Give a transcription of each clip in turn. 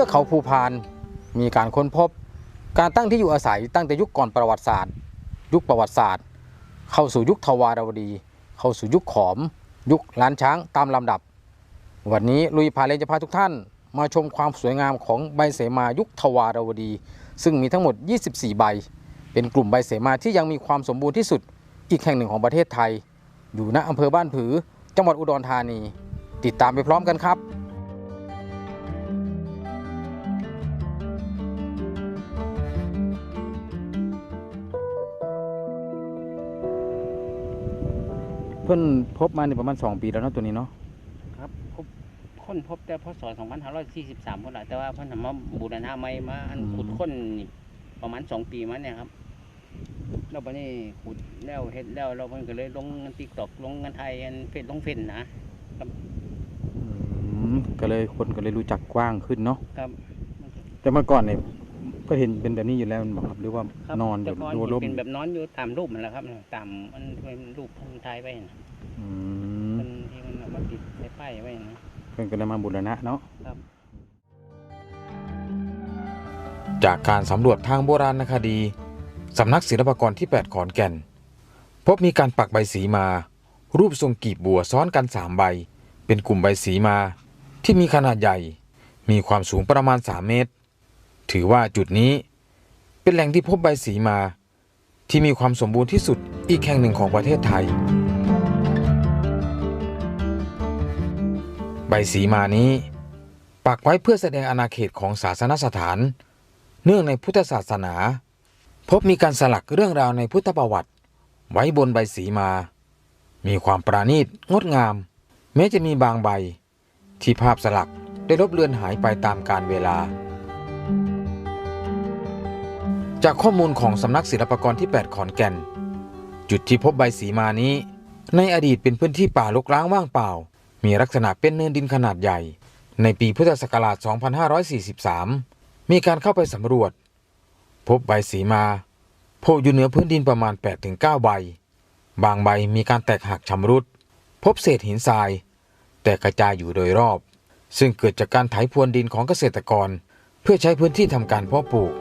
เทือกเขาภูพาน มีการค้นพบ การตั้งที่อยู่อาศัยตั้งแต่ยุคก่อนประวัติศาสตร์ ยุคประวัติศาสตร์ เข้าสู่ยุคทวารวดี เข้าสู่ยุคขอม ยุคล้านช้างตามลำดับ วันนี้ลุยพาเลนจะพาทุกท่านมาชมความสวยงามของใบเสมายุคทวารวดี ซึ่งมีทั้งหมด 24 ใบ เป็นกลุ่มใบเสมาที่ยังมีความสมบูรณ์ที่สุด อีกแห่งหนึ่งของประเทศไทย อยู่ณอำเภอบ้านผือ จังหวัดอุดรธานี ติดตามไปพร้อมกันครับ พิ่นพบมาในประมาณ2ปีแล้วเนาะตัวนี้เนาะครับพบค้นพบแต่พศ2543พุ่นละแต่ว่าเพิ่นทำมาบูรณะใหม่มาอันอืมขุดค้นนี่ประมาณ2ปีมาเนี่ยครับแล้วบัดนี้ขุดแล้วเฮ็ดแล้วเราเพิ่นก็เลยลง TikTok ลงกันไทยอันเฟซลงเฟซนะอืมก็เลยคนก็เลยรู้จักกว้างขึ้นเนาะครับ แต่เมื่อก่อนเนี่ย ก็เห็นเป็นแบบนี้อยู่แล้วแมันบอกครับหรือว่าครับนอนอแต่ยู่ก่อนดูนี่ร่มเป็นแบบนอนอยู่ตามรูปมันแหละครับตามมันเป็นรูปคนไทยไว้นะอืมมันที่มันเอามาติดในป้ายไว้นะ เพิ่นก็เลยมาบูรณะเนาะครับจากการสำรวจทางโบราณคดี สำนักศิลปากรที่ 8 ขอนแก่น พบมีการปักใบสีมา รูปทรงกีบบัวซ้อนกัน 3 ใบ เป็นกลุ่มใบสีมา ที่มีขนาดใหญ่ มีความสูงประมาณ 3 เมตร ถือว่าจุดนี้เป็นแหล่งที่พบใบสีมา ที่มีความสมบูรณ์ที่สุดอีกแห่งหนึ่งของประเทศไทย ใบสีมานี้ปักไว้เพื่อแสดงอาณาเขตของศาสนสถาน เนื่องในพุทธศาสนา พบมีการสลักเรื่องราวในพุทธประวัติ ไว้บนใบสีมา มีความปราณีตงดงาม แม้จะมีบางใบ ที่ภาพสลักได้ลบเลือนหายไปตามกาลเวลา จากข้อมูลของสำนักศิลปากรที่ 8 ขอนแก่น จุดที่พบใบสีมานี้ ในอดีตเป็นพื้นที่ป่ารกร้างว่างเปล่า มีลักษณะเป็นเนินดินขนาดใหญ่ ในปีพุทธศักราช 2543 มีการเข้าไปสำรวจ พบใบสีมาโผล่อยู่เหนือพื้นดินประมาณ 8-9 ใบ บางใบมีการแตกหักชำรุด พบเศษหินทราย แตกกระจายอยู่โดยรอบ ซึ่งเกิดจากการไถพรวนดินของเกษตรกร เพื่อใช้พื้นที่ทำการเพาะปลูก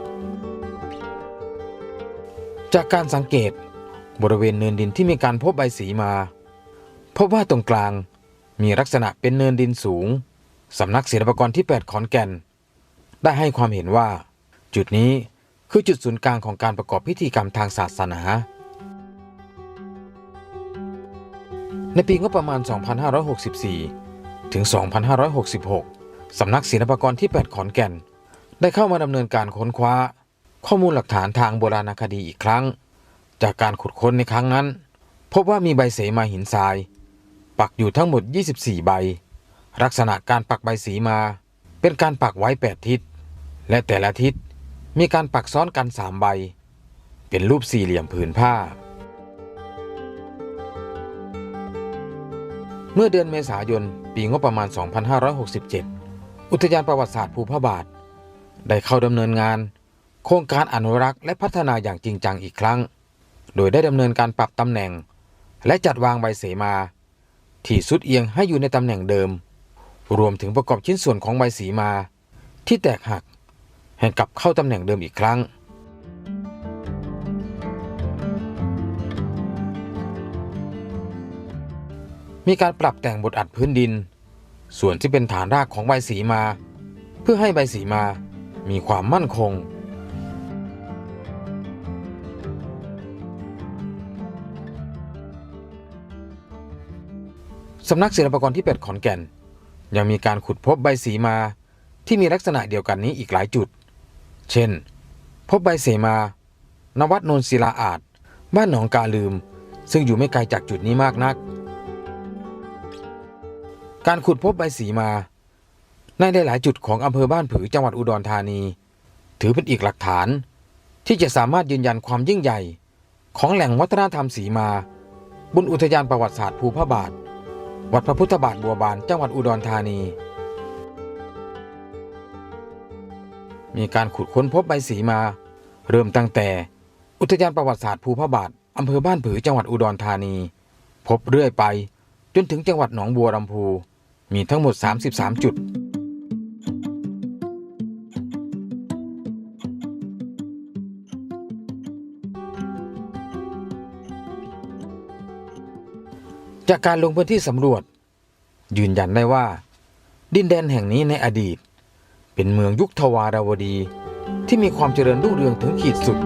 จากการสังเกตบริเวณเนินดินที่มีการพบใบสีมาพบว่าตรงกลางมีลักษณะเป็นเนินดินสูง สำนักศิลปากรที่ 8 ขอนแก่น ได้ให้ความเห็นว่า จุดนี้คือจุดศูนย์กลางของการประกอบพิธีกรรมทางศาสนา ในปีงบประมาณ 2564 ถึง 2566 สำนักศิลปากรที่ 8 ขอนแก่น ได้เข้ามาดำเนินการค้นคว้า ข้อมูลหลักฐานทางโบราณคดีอีกครั้ง จากการขุดค้นในครั้งนั้น พบว่ามีใบเสมาหินทราย ปักอยู่ทั้งหมด 24 ใบ ลักษณะการปักใบสีมา เป็นการปักไว้ 8 ทิศ และแต่ละทิศมีการปักซ้อนกัน 3 ใบ เป็นรูปสี่เหลี่ยมผืนผ้า เมื่อเดือนเมษายน ปีงบประมาณ 2567 อุทยานประวัติศาสตร์ภูพระบาท ได้เข้าดำเนินงาน โครงการอนุรักษ์และพัฒนาอย่างจริงจังอีกครั้ง โดยได้ดำเนินการปรับตำแหน่ง และจัดวางใบเสมา ที่สุดเอียงให้อยู่ในตำแหน่งเดิม รวมถึงประกอบชิ้นส่วนของใบสีมา ที่แตกหักให้กลับเข้าตำแหน่งเดิมอีกครั้งมีการปรับแต่งบทอัดพื้นดิน ส่วนที่เป็นฐานรากของใบสีมา เพื่อให้ใบสีมามีความมั่นคง สำนักศิลปากรที่ 8 ขอนแก่น ยังมีการขุดพบใบสีมาที่มีลักษณะเดียวกันนี้อีกหลายจุด เช่น พบใบเสมา นวัดนนศิลาอาจ บ้านหนองกาลืม ซึ่งอยู่ไม่ไกลจากจุดนี้มากนัก การขุดพบใบสีมา ในหลายจุดของอำเภอบ้านผือจังหวัดอุดรธานี ถือเป็นอีกหลักฐาน ที่จะสามารถยืนยันความยิ่งใหญ่ ของแหล่งวัฒนธรรมสีมา บนอุทยานประวัติศาสตร์ภูพระบาท วัดพระพุทธบาทบัวบานจังหวัดอุดรธานี มีการขุดค้นพบใบสีมา เริ่มตั้งแต่ อุทยานประวัติศาสตร์ภูพระบาทอำเภอบ้านผือจังหวัดอุดรธานี พบเรื่อยไป จนถึงจังหวัดหนองบัวลำพู มีทั้งหมด 33 จุด จากการลงพื้นที่สำรวจ ยืนยันได้ว่า ดินแดนแห่งนี้ในอดีต เป็นเมืองยุคทวาราวดีที่มีความเจริญรุ่งเรืองถึงขีดสุด